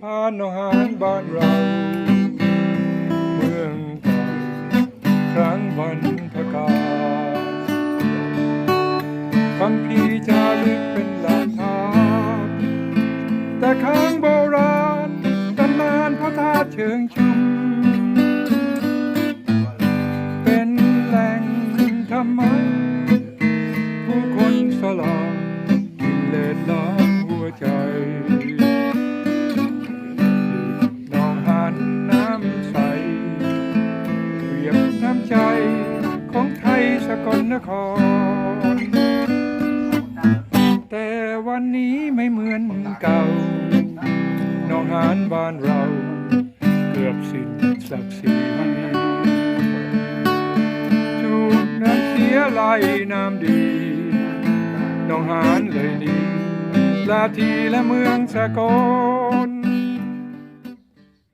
พานอาหารบ้านเรา เมืองเก่าครั้งบรรพกาลคำพีจาลึกเป็นหลักฐานแต่ครั้งโบราณตำนานพระธาตุเชิงชุม น้ำใจของไทยสกลนคร แต่วันนี้ไม่เหมือนเก่าหนองหานบ้านเรา เกือบสิ้นศักดิ์ศรีถูกน้ำเสียไหลน้ำดีหนองหานเลยนี้ลาทีและเมืองสกล